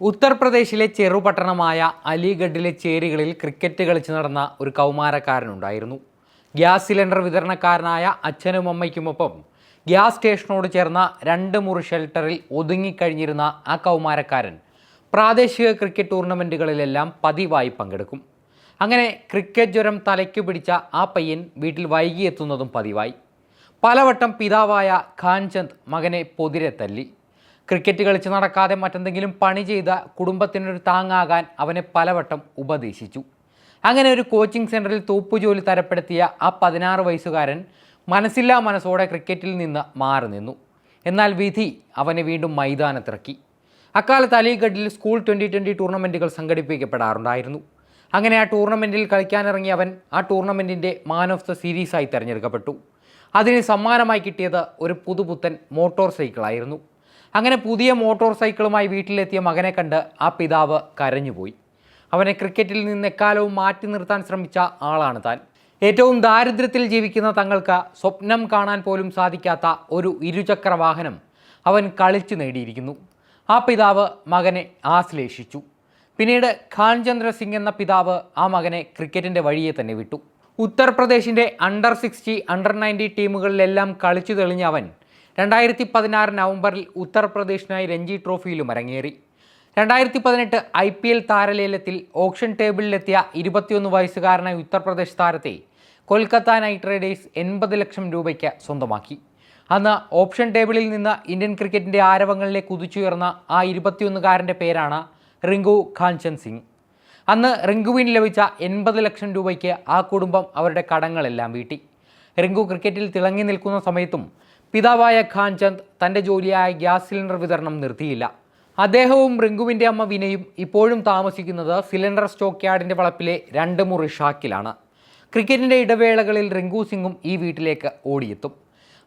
ഉത്തർപ്രദേശിലെ ചെറുപട്ടണമായ അലിഗഡിലെ ചേരികളിൽ ക്രിക്കറ്റ് കളിച്ചു നടന്ന ഒരു കൗമാരക്കാരനുണ്ടായിരുന്നു. ഗ്യാസ് സിലിണ്ടർ വിതരണക്കാരനായ അച്ഛനും അമ്മയ്ക്കുമൊപ്പം ഗ്യാസ് സ്റ്റേഷനോട് ചേർന്ന രണ്ട് മുറി ഷെൽട്ടറിൽ ഒതുങ്ങിക്കഴിഞ്ഞിരുന്ന ആ കൗമാരക്കാരൻ പ്രാദേശിക ക്രിക്കറ്റ് ടൂർണമെന്റുകളിലെല്ലാം പതിവായി പങ്കെടുക്കും. അങ്ങനെ ക്രിക്കറ്റ് ജ്വരം തലയ്ക്കു പിടിച്ച ആ പയ്യൻ വീട്ടിൽ വൈകിയെത്തുന്നതും പതിവായി. പലവട്ടം പിതാവായ ഖാൻചന്ദ് മകനെ പൊതിരെ തല്ലി. ക്രിക്കറ്റ് കളിച്ച് നടക്കാതെ മറ്റെന്തെങ്കിലും പണി ചെയ്ത കുടുംബത്തിനൊരു താങ്ങാകാൻ അവനെ പലവട്ടം ഉപദേശിച്ചു. അങ്ങനെ ഒരു കോച്ചിങ് സെന്ററിൽ തൂപ്പുജോലി തരപ്പെടുത്തിയ ആ പതിനാറ് വയസ്സുകാരൻ മനസ്സില്ലാ മനസ്സോടെ ക്രിക്കറ്റിൽ നിന്ന് മാറി നിന്നു. എന്നാൽ വിധി അവനെ വീണ്ടും മൈതാനത്തിറക്കി. അക്കാലത്ത് അലിഗഡിൽ സ്കൂൾ ട്വന്റി ട്വന്റി ടൂർണമെന്റുകൾ സംഘടിപ്പിക്കപ്പെടാറുണ്ടായിരുന്നു. അങ്ങനെ ആ ടൂർണമെന്റിൽ കളിക്കാനിറങ്ങിയ അവൻ ആ ടൂർണമെന്റിന്റെ മാൻ ഓഫ് ദ സീരീസായി തിരഞ്ഞെടുക്കപ്പെട്ടു. അതിന് സമ്മാനമായി കിട്ടിയത് ഒരു പുതുപുത്തൻ മോട്ടോർ സൈക്കിളായിരുന്നു അങ്ങനെ പുതിയ മോട്ടോർ സൈക്കിളുമായി വീട്ടിലെത്തിയ മകനെ കണ്ട് ആ പിതാവ് കരഞ്ഞുപോയി. അവനെ ക്രിക്കറ്റിൽ നിന്ന് എക്കാലവും മാറ്റി നിർത്താൻ ശ്രമിച്ച ആളാണ് താൻ. ഏറ്റവും ദാരിദ്ര്യത്തിൽ ജീവിക്കുന്ന തങ്ങൾക്ക് സ്വപ്നം കാണാൻ പോലും സാധിക്കാത്ത ഒരു ഇരുചക്ര വാഹനം അവൻ കളിച്ചു നേടിയിരിക്കുന്നു. ആ പിതാവ് മകനെ ആശ്ലേഷിച്ചു. പിന്നീട് ഖാൻചന്ദ്ര സിംഗ് എന്ന പിതാവ് ആ മകനെ ക്രിക്കറ്റിന്റെ വഴിയെ തന്നെ വിട്ടു. ഉത്തർപ്രദേശിന്റെ അണ്ടർ സിക്സ്റ്റി അണ്ടർ നയന്റി ടീമുകളിലെല്ലാം കളിച്ചു തെളിഞ്ഞ അവൻ രണ്ടായിരത്തി പതിനാറ് നവംബറിൽ ഉത്തർപ്രദേശിനായി രഞ്ജി ട്രോഫിയിലും അരങ്ങേറി. രണ്ടായിരത്തി പതിനെട്ട് ഐ പി എൽ താരലേലത്തിൽ ഓപ്ഷൻ ടേബിളിലെത്തിയ ഇരുപത്തിയൊന്ന് വയസ്സുകാരനായ ഉത്തർപ്രദേശ് താരത്തെ കൊൽക്കത്ത നൈറ്റ് റൈഡേഴ്സ് എൺപത് ലക്ഷം രൂപയ്ക്ക് സ്വന്തമാക്കി. അന്ന് ഓപ്ഷൻ ടേബിളിൽ നിന്ന് ഇന്ത്യൻ ക്രിക്കറ്റിന്റെ ആരവങ്ങളിലേക്ക് കുതിച്ചുയർന്ന ആ ഇരുപത്തിയൊന്നുകാരന്റെ പേരാണ് റിങ്കു ഖാൻചൻ സിംഗ്. അന്ന് റിങ്കുവിന് ലഭിച്ച എൺപത് ലക്ഷം രൂപയ്ക്ക് ആ കുടുംബം അവരുടെ കടങ്ങളെല്ലാം വീട്ടി. റിങ്കു ക്രിക്കറ്റിൽ തിളങ്ങി നിൽക്കുന്ന സമയത്തും പിതാവായ ഖാൻചന്ദ് തന്റെ ജോലിയായ ഗ്യാസ് സിലിണ്ടർ വിതരണം നിർത്തിയില്ല. അദ്ദേഹവും റിങ്കുവിന്റെ അമ്മ വിനയും ഇപ്പോഴും താമസിക്കുന്നത് സിലിണ്ടർ സ്റ്റോക്ക് യാർഡിന്റെ വളപ്പിലെ രണ്ട് മുറി ഷാക്കിലാണ്. ക്രിക്കറ്റിന്റെ ഇടവേളകളിൽ റിങ്കു സിംഗും ഈ വീട്ടിലേക്ക് ഓടിയെത്തും.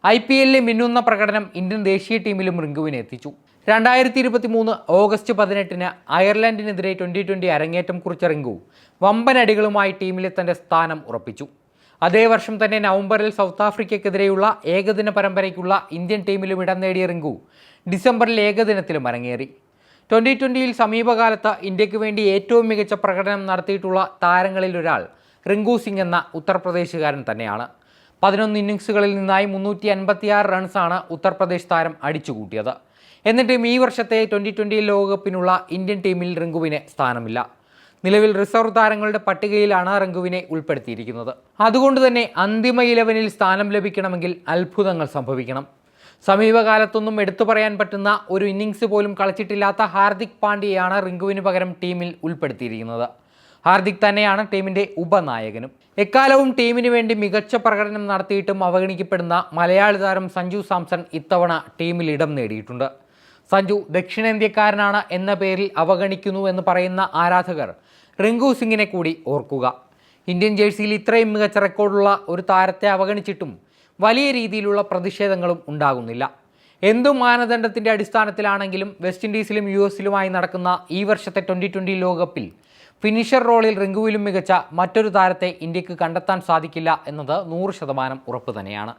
ഐ പി എല്ലിലെ മിന്നുന്ന പ്രകടനം ഇന്ത്യൻ ദേശീയ ടീമിലും റിങ്കുവിനെ എത്തിച്ചു. രണ്ടായിരത്തി ഇരുപത്തി മൂന്ന് ഓഗസ്റ്റ് പതിനെട്ടിന് അയർലൻഡിനെതിരെ ട്വന്റി ട്വന്റി അരങ്ങേറ്റം കുറിച്ച റിങ്കു വമ്പൻ അടികളുമായി ടീമിലെ തന്റെ സ്ഥാനം ഉറപ്പിച്ചു. അതേ വർഷം തന്നെ നവംബറിൽ സൗത്ത് ആഫ്രിക്കയ്ക്കെതിരെയുള്ള ഏകദിന പരമ്പരയ്ക്കുള്ള ഇന്ത്യൻ ടീമിലും ഇടം നേടിയ റിങ്കു ഡിസംബറിൽ ഏകദിനത്തിലും അരങ്ങേറി. ട്വന്റി ട്വന്റിയിൽ സമീപകാലത്ത് ഇന്ത്യയ്ക്ക് വേണ്ടി ഏറ്റവും മികച്ച പ്രകടനം നടത്തിയിട്ടുള്ള താരങ്ങളിൽ ഒരാൾ റിങ്കു സിംഗ് എന്ന ഉത്തർപ്രദേശുകാരൻ തന്നെയാണ്. പതിനൊന്ന് ഇന്നിങ്സുകളിൽ നിന്നായി മുന്നൂറ്റി അൻപത്തിയാറ് റൺസാണ് ഉത്തർപ്രദേശ് താരം അടിച്ചുകൂട്ടിയത്. എന്നിട്ടും ഈ വർഷത്തെ ട്വന്റി ട്വന്റി ലോകകപ്പിനുള്ള ഇന്ത്യൻ ടീമിൽ റിങ്കുവിന് സ്ഥാനമില്ല. നിലവിൽ റിസർവ് താരങ്ങളുടെ പട്ടികയിലാണ് റങ്കുവിനെ ഉൾപ്പെടുത്തിയിരിക്കുന്നത്. അതുകൊണ്ട് തന്നെ അന്തിമ ഇലവനിൽ സ്ഥാനം ലഭിക്കണമെങ്കിൽ അത്ഭുതങ്ങൾ സംഭവിക്കണം. സമീപകാലത്തൊന്നും എടുത്തു പറയാൻ പറ്റുന്ന ഒരു ഇന്നിങ്സ് പോലും കളിച്ചിട്ടില്ലാത്ത ഹാർദിക് പാണ്ഡ്യയാണ് റിങ്കുവിന് പകരം ടീമിൽ ഉൾപ്പെടുത്തിയിരിക്കുന്നത്. ഹാർദിക് തന്നെയാണ് ടീമിന്റെ ഉപനായകനും. എക്കാലവും ടീമിന് വേണ്ടി മികച്ച പ്രകടനം നടത്തിയിട്ടും അവഗണിക്കപ്പെടുന്ന മലയാളി താരം സഞ്ജു സാംസൺ ഇത്തവണ ടീമിൽ ഇടം നേടിയിട്ടുണ്ട്. സഞ്ജു ദക്ഷിണേന്ത്യക്കാരനാണ് എന്ന പേരിൽ അവഗണിക്കുന്നു എന്ന് പറയുന്ന ആരാധകർ റിങ്കു സിംഗിനെ കൂടി ഓർക്കുക. ഇന്ത്യൻ ജേഴ്സിയിൽ ഇത്രയും മികച്ച റെക്കോർഡുള്ള ഒരു താരത്തെ അവഗണിച്ചിട്ടും വലിയ രീതിയിലുള്ള പ്രതിഷേധങ്ങളും ഉണ്ടാകുന്നില്ല. എന്തു മാനദണ്ഡത്തിന്റെ അടിസ്ഥാനത്തിലാണെങ്കിലും വെസ്റ്റ് ഇൻഡീസിലും യു എസിലുമായി നടക്കുന്ന ഈ വർഷത്തെ ട്വന്റി ട്വന്റി ലോകകപ്പിൽ ഫിനിഷർ റോളിൽ റിങ്കുവിലും മികച്ച മറ്റൊരു താരത്തെ ഇന്ത്യയ്ക്ക് കണ്ടെത്താൻ സാധിക്കില്ല എന്നത് നൂറ് ശതമാനം ഉറപ്പ് തന്നെയാണ്.